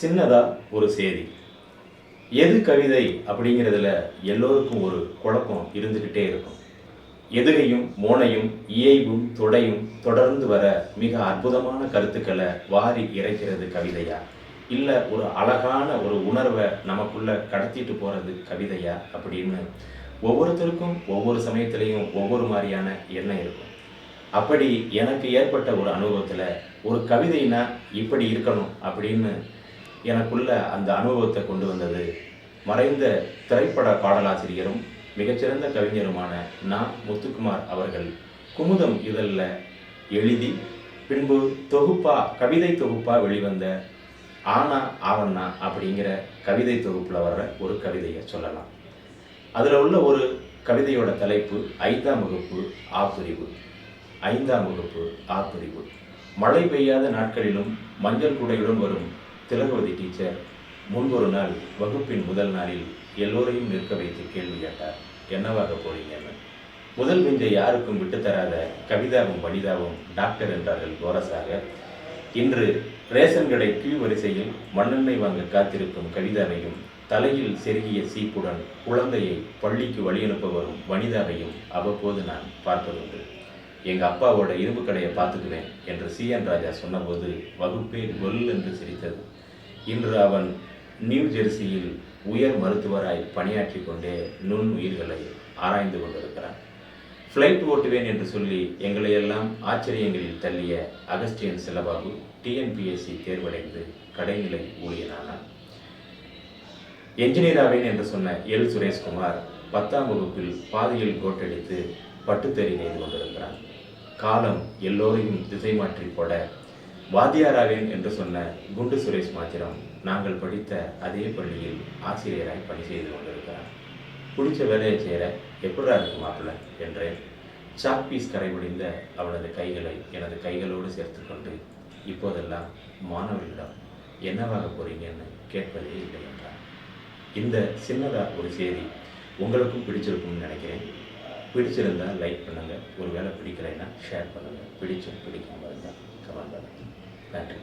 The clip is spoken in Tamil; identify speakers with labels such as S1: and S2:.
S1: சின்னதாக ஒரு செய்தி. எது கவிதை அப்படிங்கிறதுல எல்லோருக்கும் ஒரு குழப்பம் இருந்துக்கிட்டே இருக்கும். எதுகையும் மோனையும் இயைவும் தொடையும் தொடர்ந்து வர மிக அற்புதமான கருத்துக்களை வாரி இறைக்கிறது கவிதையா? இல்லை ஒரு அழகான ஒரு உணர்வை நமக்குள்ள கடத்திட்டு போகிறது கவிதையா அப்படின்னு ஒவ்வொருத்தருக்கும் ஒவ்வொரு சமயத்திலையும் ஒவ்வொரு மாதிரியான எண்ணம் இருக்கும். அப்படி எனக்கு ஏற்பட்ட ஒரு அனுபவத்தில் ஒரு கவிதைனா இப்படி இருக்கணும் அப்படின்னு எனக்குள்ள அந்த அனுபவத்தை கொண்டு வந்தது. மறைந்த திரைப்பட பாடலாசிரியரும் மிகச்சிறந்த கவிஞருமான நா. முத்துக்குமார் அவர்கள். குமுதம் இதழில் எழுதி பின்பு தொகுப்பா கவிதை தொகுப்பா வெளிவந்த ஆனா ஆவண்ணா அப்படிங்கிற கவிதை தொகுப்பில் வர்ற ஒரு கவிதையை சொல்லலாம். அதில் உள்ள ஒரு கவிதையோட தலைப்பு ஐந்தாம் வகுப்பு ஆப்பிரிவு ஐந்தாம் வகுப்பு ஆப்பிரிவு மழை பெய்யாத நாட்களிலும் மஞ்சள் குடையுடன் வரும் திலகவதி டீச்சர் முன்பொரு நாள் வகுப்பின் முதல் நாளில் எல்லோரையும் நிற்க வைத்து கேள்வி கேட்டார். என்னவாக போறீங்கன்னு முதல் பெஞ்சை யாருக்கும் விட்டுத்தராத கவிதாவும் வனிதாவும் டாக்டர் என்றார்கள் கோரசாக. இன்று ரேஷன் கடை கீழ் வரிசையில் மண்ணெண்ணெய் வாங்க காத்திருக்கும் கவிதாவையும் தலையில் செருகிய சீப்புடன் குழந்தையை பள்ளிக்கு வழியனுப்ப வரும் வனிதாவையும் அவ்வப்போது நான் பார்ப்பதுண்டு எங்கள் அப்பாவோட இரும்பு கடையை பார்த்துக்குவேன் என்று சி என் ராஜா சொன்னபோது வகுப்பே கொல் என்று சிரித்தது. இன்று அவன் நியூ ஜெர்சியில் உயர் மருத்துவராய் பணியாற்றி கொண்டே நுண் உயிர்களை ஆராய்ந்து கொண்டிருக்கிறான். ஃப்ளைட் ஓட்டுவேன் என்று சொல்லி எங்களையெல்லாம் ஆச்சரியங்களில் தள்ளிய அகஸ்டியன் செலவாகு டிஎன்பிஎஸ்சி தேர்வடைந்து கடைநிலை ஊழியனானான். என்ஜினியராவேன் என்று சொன்ன எல். சுரேஷ்குமார் பத்தாம் வகுப்பில் பாதியில் கோட்டடித்து பட்டுத்தறி நெய்து கொண்டிருக்கிறான். காலம் எல்லோரையும் திசை மாற்றி போட வாத்தியாராவேன் என்று சொன்ன குண்டு சுரேஷ் மாத்திரம் நாங்கள் படித்த அதே பள்ளியில் ஆசிரியராய் பணி செய்து கொண்டிருக்கிறார். பிடிச்ச வேலையை செய்கிற எப்படா இருக்கு மாப்பிள்ள? என்றேன். சாக் பீஸ் கரைபடிந்த அவளது கைகளை எனது கைகளோடு சேர்த்துக்கொண்டு இப்போதெல்லாம் மாணவர்களிடம் என்னவாக போறீங்கன்னு கேட்பதே இல்லை என்றார். இந்த சின்னதாக ஒரு செய்தி உங்களுக்கும் பிடிச்சிருக்கும்னு நினைக்கிறேன். பிடிச்சிருந்தா லைக் பண்ணுங்க. ஒருவேளை பிடிக்கலைன்னா ஷேர் பண்ணுங்க. பிடிச்சு பிடிக்காம இருந்தால் கமெண்ட் பண்ணுங்க. நன்றி.